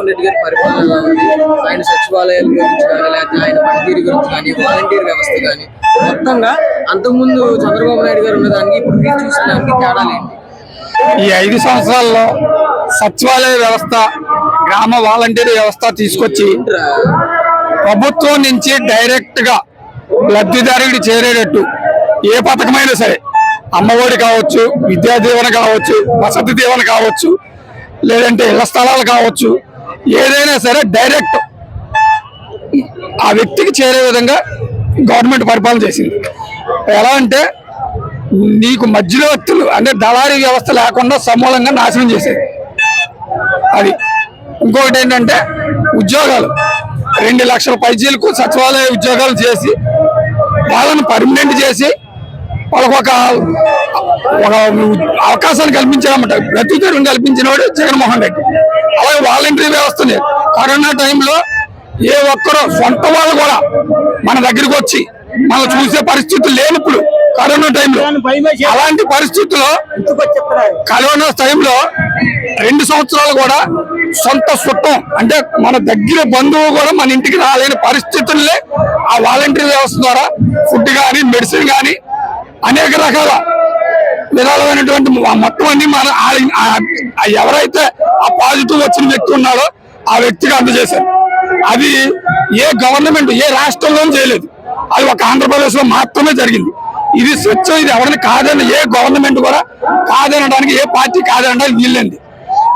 రెడ్డి గారి పరిపాలన ఆయన సచివాలయాల గురించి కానీ లేకపోతే ఆయన పనితీరు గురించి కానీ వాలంటీర్ వ్యవస్థ కానీ మొత్తంగా అంతకుముందు చంద్రబాబు నాయుడు గారు ఉన్నదానికి ఇప్పుడు మీరు చూసిన దానికి తేడాలు ఏంటి ఈ ఐదు సంవత్సరాల్లో సచివాలయ వ్యవస్థ గ్రామ వాలంటీర్ వ్యవస్థ తీసుకొచ్చి? ప్రభుత్వం నుంచి డైరెక్ట్గా లబ్ధిదారుడికి చేరేటట్టు ఏ పథకమైనా సరే అమ్మఒడి కావచ్చు విద్యా దీవెన కావచ్చు వసతి దీవెన కావచ్చు లేదంటే ఇళ్ళ స్థలాలు కావచ్చు ఏదైనా సరే డైరెక్ట్ ఆ వ్యక్తికి చేరే విధంగా గవర్నమెంట్ పరిపాలన చేసింది. ఎలా అంటే నీకు మధ్యవర్తులు అంటే దళారీ వ్యవస్థ లేకుండా సమూలంగా నాశనం చేసేది. అది. ఇంకొకటి ఏంటంటే ఉద్యోగాలు. రెండు లక్షల పైజీలకు సచివాలయ ఉద్యోగాలు చేసి వాళ్ళను పర్మనెంట్ చేసి వాళ్ళకు ఒక ఒక అవకాశాలు కల్పించామట బ్రతుకుతెరువు కల్పించినవాడు జగన్మోహన్ రెడ్డి. అలాగే వాలంటరీ వ్యవస్థని కరోనా టైంలో ఏ ఒక్కరో సొంత వాళ్ళు కూడా మన దగ్గరికి వచ్చి మనం చూసే పరిస్థితులు లేనప్పుడు కరోనా టైంలో. అలాంటి పరిస్థితుల్లో కరోనా టైంలో రెండు సంవత్సరాలు కూడా సొంత సుట్టం అంటే మన దగ్గర బంధువు కూడా మన ఇంటికి రాలేని పరిస్థితుల్లే ఆ వాలంటరీ వ్యవస్థ ద్వారా ఫుడ్ కానీ మెడిసిన్ కానీ అనేక రకాల విధాలమైనటువంటి మొత్తం అన్ని మన ఎవరైతే ఆ పాజిటివ్ వచ్చిన వ్యక్తి ఉన్నాడో ఆ వ్యక్తికి అందజేశారు. అది ఏ గవర్నమెంట్ ఏ రాష్ట్రంలోనూ చేయలేదు. అది ఒక ఆంధ్రప్రదేశ్లో మాత్రమే జరిగింది. ఇది స్వచ్ఛం ఇది ఎవరిని కాదని ఏ గవర్నమెంట్ కూడా కాదనడానికి ఏ పార్టీ కాదనడానికి వీళ్ళండి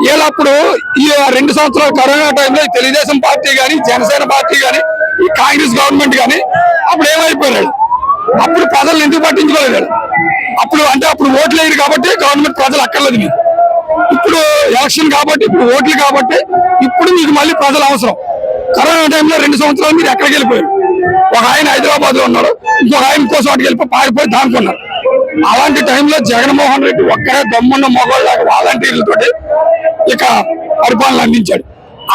వీళ్ళప్పుడు ఈ రెండు సంవత్సరాల కరోనా టైంలో తెలుగుదేశం పార్టీ కానీ జనసేన పార్టీ కానీ ఈ కాంగ్రెస్ గవర్నమెంట్ కానీ అప్పుడు ఏమైపోయినాడు అప్పుడు ప్రజలు ఎందుకు పట్టించుకోలేదు? అప్పుడు అంటే అప్పుడు ఓట్లు వేయరు కాబట్టి గవర్నమెంట్ ప్రజలు అక్కర్లేదు మీకు. ఇప్పుడు ఎలక్షన్ కాబట్టి ఇప్పుడు ఓట్లు కాబట్టి ఇప్పుడు మీకు మళ్ళీ ప్రజలు అవసరం. కరోనా టైంలో రెండు సంవత్సరాలు మీరు ఎక్కడికి వెళ్ళిపోయారు? ఒక ఆయన హైదరాబాద్లో ఉన్నాడు ఇంకొక ఆయన కోసం అటు వెళ్ళిపోయి పారిపోయి దానుకున్నారు. అలాంటి టైంలో జగన్మోహన్ రెడ్డి ఒక్కరే దమ్మున్న మొగోళ్ళగా వాలంటీర్లతోటి ఇక పరిపాలన అందించాడు.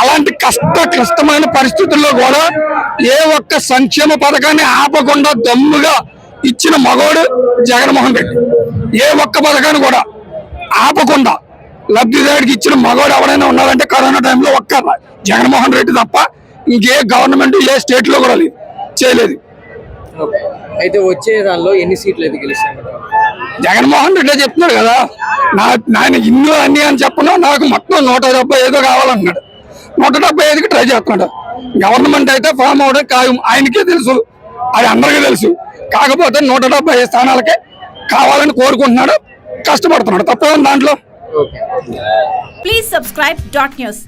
అలాంటి కష్ట క్లిష్టమైన పరిస్థితుల్లో కూడా ఏ ఒక్క సంక్షేమ పథకాన్ని ఆపకుండా దమ్ముగా ఇచ్చిన మగోడు జగన్మోహన్ రెడ్డి. ఏ ఒక్క పథకాన్ని కూడా ఆపకుండా లబ్ధిదారుడికి ఇచ్చిన మగవాడు ఎవరైనా ఉన్నారంటే కరోనా టైంలో ఒక్క జగన్మోహన్ రెడ్డి తప్ప ఇంకే గవర్నమెంట్ ఏ స్టేట్లో కూడా లేదు చేయలేదు. అయితే వచ్చే దానిలో ఎన్ని సీట్లు అయితే గెలుస్తాను జగన్మోహన్ రెడ్డి చెప్తున్నాడు కదా నా నాయన ఇల్లు అన్ని అని చెప్పను నాకు మొత్తం నూట డెబ్బై ఐదు కావాలన్నాడు. నూట డెబ్బై ఐదుకి ట్రై చేస్తున్నాడు. గవర్నమెంట్ అయితే ఫామ్ అవడం ఖాయం. ఆయనకే తెలుసు. అది అందరికీ తెలుసు. కాకపోతే నూట డెబ్బై ఐదు స్థానాలకే కావాలని కోరుకుంటున్నాడు కష్టపడుతున్నాడు. తప్పేం దాంట్లో? Please subscribe dot news.